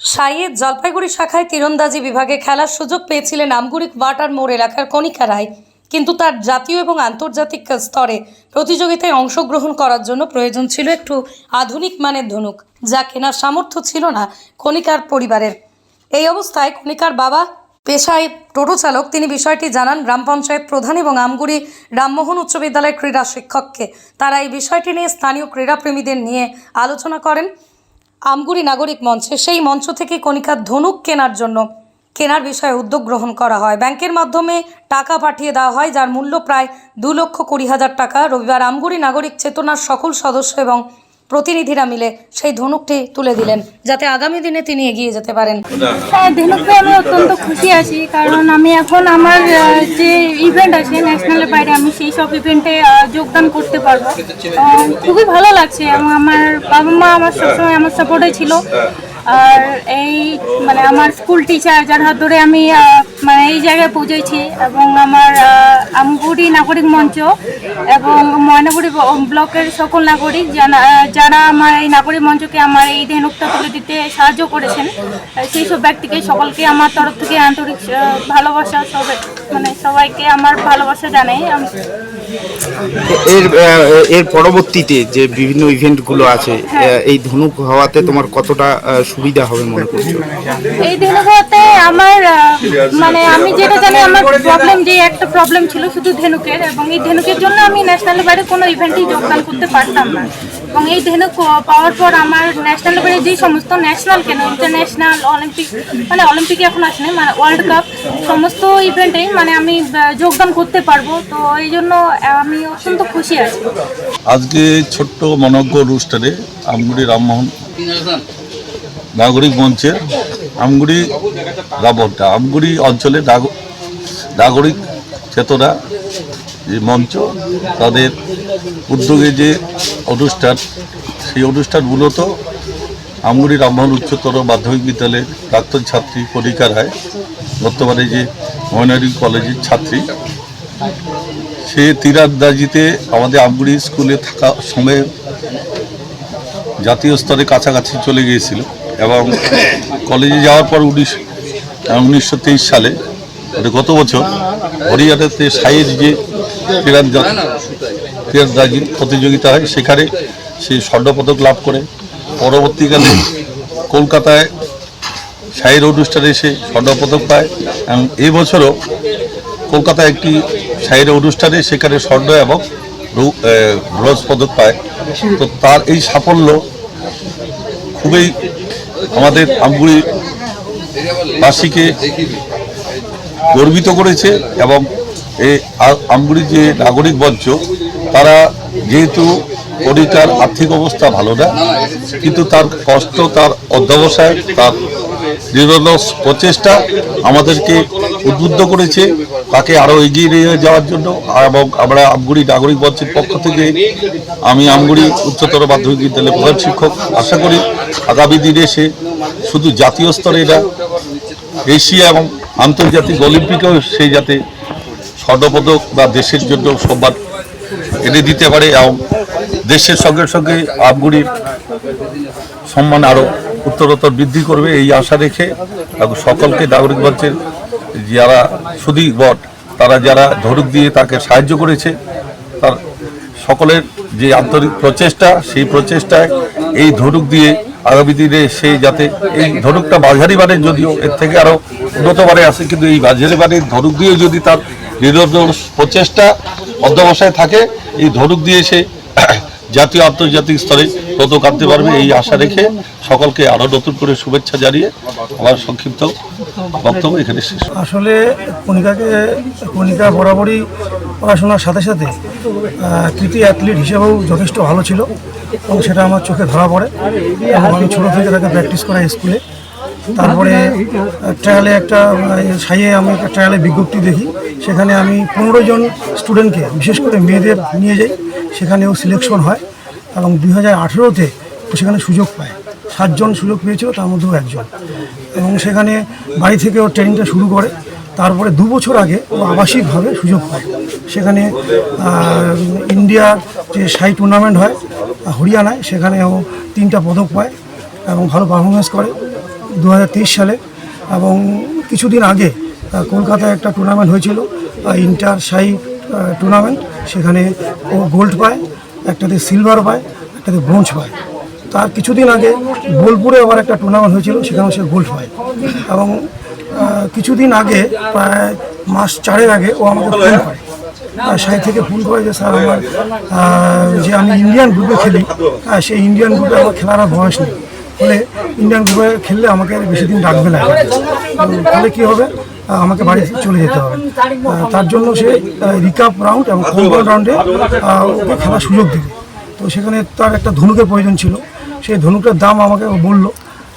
সাইয়েদ জলপাইগুড়ি শাখায় তীরন্দাজি বিভাগে খেলার সুযোগ পেয়েছিলেন আমগুড়ি ওয়াটার মোড় এলাকার কণিকা রায়। কিন্তু তার জাতীয় এবং আন্তর্জাতিক স্তরে প্রতিযোগিতায় অংশগ্রহণ করার জন্য প্রয়োজন ছিল একটু আধুনিক মানের ধনুক, যা কেনার সামর্থ্য ছিল না কণিকার পরিবারের। এই অবস্থায় কণিকার বাবা, পেশায় টোটো চালক, তিনি বিষয়টি জানান, গ্রাম পঞ্চায়েত প্রধান এবং আমগুড়ি রামমোহন উচ্চ বিদ্যালয়ের ক্রীড়া শিক্ষককে। তারা এই বিষয়টি নিয়ে স্থানীয় ক্রীড়াপ্রেমীদের নিয়ে আলোচনা করেন। আমগুড়ি নাগরিক মঞ্চে সেই মঞ্চ থেকে কণিকার ধনুক কেনার জন্য কেনার বিষয়ে উদ্যোগ গ্রহণ করা হয়। ব্যাংকের মাধ্যমে টাকা পাঠিয়ে দেওয়া হয়, যার মূল্য প্রায় দু লক্ষ কুড়ি হাজার টাকা। রবিবার আমগুড়ি নাগরিক চেতনার সকল সদস্য এবং প্রতিনিধিরা মিলে সেই ধনুকটি তুলে দিলেন, যাতে আগামী দিনে তিনি এগিয়ে যেতে পারেন। হ্যাঁ ধনুকে আমি অত্যন্ত খুশি আছি, কারণ আমি এখন আমার যে ইভেন্ট আছে ন্যাশনালের বাইরে আমি সেই সব ইভেন্টে যোগদান করতে পারব। খুবই ভালো লাগছে এবং আমার বাবা মা আমার সবসময় আমার সাপোর্টে ছিল। আর এই মানে আমার স্কুল টিচার যার হাত ধরে আমি মানে এই জায়গায় পৌঁছেছি এবং আমার আমগুড়ি নাগরিক মঞ্চ এবং ময়নাগুড়ি ব্লকের সকল নাগরিক যারা যারা আমার এই নাগরিক মঞ্চকে আমার এই ধেনুকটা তুলে দিতে সাহায্য করেছেন সেই সব ব্যক্তিকে সকলকে আমার তরফ থেকে আন্তরিক ভালোবাসা সবাই মানে সবাইকে আমার ভালোবাসা জানাই এর এর পরবর্তীতে যে বিভিন্ন ইভেন্টগুলো আছে এই ধনুক হওয়াতে তোমার কতটা সুবিধা হবে মনে করছ। এই ধেনুকতে আমার মানে আমি যেটা জানি আমার প্রবলেম যে একটা প্রবলেম ছিল শুধু ধেনুকের এবং এই ধেনুকের জন্য আমি ন্যাশনাল বাইরে কোনো ইভেন্টেই যোগদান করতে পারতাম না। এবং এই ধেনুক পাওয়ার পর আমার ন্যাশনাল বাইরে যে সমস্ত ন্যাশনাল কেন ইন্টারন্যাশনাল অলিম্পিক মানে অলিম্পিকে এখন আসেনি মানে ওয়ার্ল্ড কাপ সমস্ত ইভেন্টেই মানে আমি যোগদান করতে পারব। তো এই জন্য আমি অত্যন্ত খুশি আছি। আজকে ছোট্ট মনজ্ঞ অনুষ্ঠানে আমগুড়ি রামমোহন নাগরিক মঞ্চের আমগুড়ি রাবণটা, আমগুড়ি অঞ্চলে নাগ- নাগরিক চেতনা যে মঞ্চ, তাদের উদ্যোগে যে অনুষ্ঠান, সেই অনুষ্ঠান মূলত আমগুড়ি রামমোহন উচ্চতর মাধ্যমিক বিদ্যালয়ের প্রাক্তন ছাত্রী কণিকা রায়, বর্তমানে যে ময়নারি কলেজের ছাত্রী। সে তীরান্দাজিতে আমাদের আমগুড়ি স্কুলে থাকা সময়ে জাতীয় স্তরে কাছাকাছি চলে গিয়েছিল এবং কলেজে যাওয়ার পর উনিশ উনিশশো সালে মানে গত বছর হরিয়ানাতে সাইয়ের যে তীরান্দা তীরন্দাজি প্রতিযোগিতা হয়, সেখানে সে স্বর্ণপদক লাভ করে। পরবর্তীকালে কলকাতায় সাইয়ের অনুষ্ঠানে সে স্বর্ণপদক পায় এবং এই বছরও কলকাতায় একটি সাইয়ের অনুষ্ঠানে সেখানে স্বর্ণ এবং ব্রোঞ্জ পদক পায়। তো তার এই সাফল্য খুবই আমাদের আমগুড়ি বাসীকে গর্বিত করেছে এবং এই আ- আমগুড়ির যে নাগরিক মঞ্চ, তারা যেহেতু কণিকার আর্থিক অবস্থা ভালো না, কিন্তু তার কষ্ট, তার অধ্যবসায়, তার নিরলস প্রচেষ্টা আমাদেরকে উদ্বুদ্ধ করেছে, তাকে আরও এগিয়ে নিয়ে যাওয়ার জন্য। এবং আমরা আমগুড়ি নাগরিক মঞ্চের পক্ষ থেকে আমি আমগুড়ি উচ্চতর মাধ্যমিক বিদ্যালয়ের প্রধান শিক্ষক, আশা করি আগামী দিনে সে শুধু জাতীয় স্তরে না, এশিয়া এবং আন্তর্জাতিক অলিম্পিকেও সে যাতে স্বর্ণপদক বা দেশের জন্য সম্মান এনে দিতে পারে এবং দেশের সঙ্গে সঙ্গে আমগুড়ির সম্মান আরও উত্তরোত্তর বৃদ্ধি করবে এই আশা রেখে এবং সকলকে নাগরিক মঞ্চের যারা সুদী বট, তারা যারা ধরুক দিয়ে তাকে সাহায্য করেছে, তার সকলের যে আন্তরিক প্রচেষ্টা, সেই প্রচেষ্টায় এই ধনুক দিয়ে আগামী দিনে সে যাতে এই ধনুকটা বাঝারি বানের যদিও, এর থেকে আরও উন্নত মানে আছে, কিন্তু এই বাঝারি বানের ধনুক দিয়ে যদি তার নিরন্তর প্রচেষ্টা অধ্যবসায় থাকে, এই ধনুক দিয়ে সে জাতীয় আন্তর্জাতিক স্তরে পদক আনতে পারবে এই আশা রেখে সকলকে আরও নতুন করে শুভেচ্ছা জানিয়ে আমার সংক্ষিপ্ত বক্তব্য এখানে শেষ। আসলে কণিকাকে, কণিকা বরাবরই পড়াশোনার সাথে সাথে কৃতি অ্যাথলিট হিসেবেও যথেষ্ট ভালো ছিল এবং সেটা আমার চোখে ধরা পড়ে এবং আমি ছোটো থেকে তাকে প্র্যাকটিস করা স্কুলে। তারপরে ট্রায়ালে একটা সাইয়ে আমি একটা ট্রায়ালে বিজ্ঞপ্তি দেখি। সেখানে আমি পনেরো জন স্টুডেন্টকে বিশেষ করে মেয়েদের নিয়ে যাই। সেখানেও সিলেকশন হয় এবং দুই হাজার আঠেরোতে সেখানে সুযোগ পায়। সাতজন সুযোগ পেয়েছিল তার মধ্যেও একজন। এবং সেখানে বাড়ি থেকে ও ট্রেনিংটা শুরু করে। তারপরে দু বছর আগে ও আবাসিকভাবে সুযোগ পায়। সেখানে ইন্ডিয়ার যে সাই টুর্নামেন্ট হয় হরিয়ানায় সেখানে ও তিনটা পদক পায় এবং ভালো পারফরমেন্স করে। দু হাজার তেইশ সালে এবং কিছুদিন আগে কলকাতায় একটা টুর্নামেন্ট হয়েছিল ইন্টার সাই টুর্নামেন্ট সেখানে ও গোল্ড পায় একটাতে সিলভার পায় একটাতে ব্রোঞ্জ পায়। তার কিছুদিন আগে বোলপুরে আবার একটা টুর্নামেন্ট হয়েছিল সেখানেও সে গোল্ড পায়। এবং কিছুদিন আগে প্রায় মাস চারের আগে ও আমাকে ফোন করে। আর সাই থেকে ফোন করে যে স্যার আমার যে আমি ইন্ডিয়ান গ্রুপে খেলি সেই ইন্ডিয়ান গ্রুপে আমার খেলার বয়স নেই। ফলে ইন্ডিয়ান গ্রুপে খেললে আমাকে আর বেশি দিন ডাকবে না। ফলে কী হবে? আমাকে বাড়ি চলে যেতে হবে। তার জন্য সে রিকাপ রাউন্ড এবং কম্পাউন্ড রাউন্ডে ওকে খেলার সুযোগ দেবে। তো সেখানে তার একটা ধনুকের প্রয়োজন ছিল। সেই ধনুকের দাম আমাকে বলল।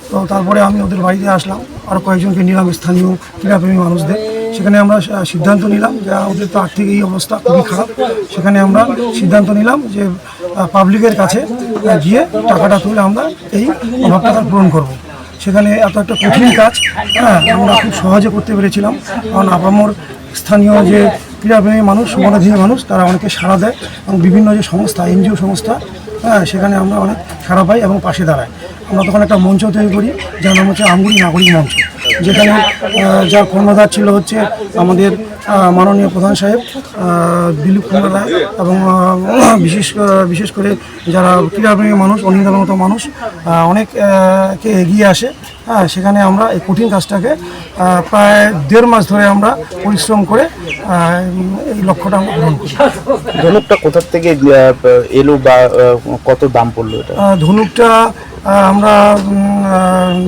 তো তারপরে আমি ওদের বাড়িতে আসলাম। আরও কয়েকজনকে নিলাম স্থানীয় ক্রীড়াপ্রেমী মানুষদের। সেখানে আমরা সিদ্ধান্ত নিলাম যে আমাদের তো আর্থিক এই অবস্থা খুবই খারাপ। সেখানে আমরা সিদ্ধান্ত নিলাম যে পাবলিকের কাছে গিয়ে টাকাটা তুলে আমরা এই অভাবটা টাকা পূরণ করব। সেখানে এত একটা কঠিন কাজ হ্যাঁ আমরা খুব সহজে করতে পেরেছিলাম। কারণ আপামর স্থানীয় যে ক্রীড়াপ্রেমী মানুষ মনোধীর মানুষ তারা অনেকে সাড়া দেয় এবং বিভিন্ন যে সংস্থা এনজিও সংস্থা হ্যাঁ সেখানে আমরা অনেক সাড়া পাই এবং পাশে দাঁড়াই। আমরা তখন একটা মঞ্চ তৈরি করি যার নাম হচ্ছে আঙ্গুরি নাগরিক মঞ্চ। যেখানে যা যার কর্ণধার ছিল হচ্ছে আমাদের মাননীয় প্রধান সাহেব দিলীপ কুমার রায় এবং বিশেষ বিশেষ করে যারা ক্রীড়াপ্রেমী মানুষ অনিন্দার মতো মানুষ আহ, অনেক আহ, কে এগিয়ে আসে। হ্যাঁ সেখানে আমরা এই কঠিন কাজটাকে প্রায় দেড় মাস ধরে আমরা পরিশ্রম করে এই লক্ষ্যটা আমরা পূরণ করি। ধনুকটা কোথার থেকে এলো বা কত দাম পড়ল এটা? ধনুকটা আমরা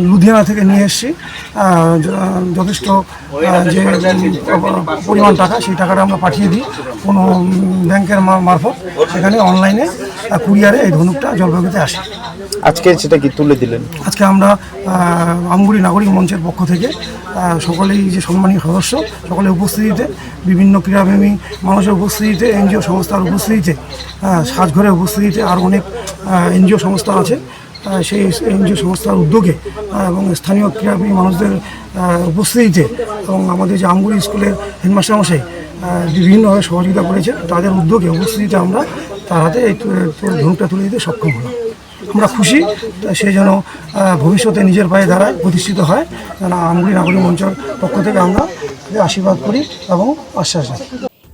লুধিয়ানা থেকে নিয়ে এসেছি। যথেষ্ট যে পরিমাণ টাকা। সেই টাকাটা আমরা পাঠিয়ে দিই কোনো ব্যাংকের মারফত। সেখানে অনলাইনে কুরিয়ারে এই ধনুকটা জলপাইগুড়িতে আসে। আজকে সেটা কি তুলে দিলেন? আজকে আমরা আমগুড়ি নাগরিক মঞ্চের পক্ষ থেকে সকলেই যে সম্মানীয় সদস্য সকলের উপস্থিতিতে বিভিন্ন ক্রীড়াপ্রেমী মানুষের উপস্থিতিতে এনজিও সংস্থার উপস্থিতিতে সাজঘরের উপস্থিতিতে আর অনেক এনজিও সংস্থা আছে। সেই এনজিও সংস্থার উদ্যোগে এবং স্থানীয় ক্রীড়াপ্রেমী মানুষদের উপস্থিতিতে এবং আমাদের যে আমগুড়ি স্কুলের হেডমাস্টার মশাই বিভিন্নভাবে সহযোগিতা করেছে তাদের উদ্যোগে উপস্থিতিতে আমরা তার হাতে এই ধনুকটা তুলে দিতে সক্ষম হলাম। আমরা খুশি সে যেন ভবিষ্যতে নিজের পায়ে দাঁড়ায় প্রতিষ্ঠিত হয়। যেন আমগুলি নাগরিক মঞ্চের পক্ষ থেকে আমরা আশীর্বাদ করি এবং আশ্বাস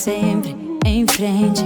Sempre em frente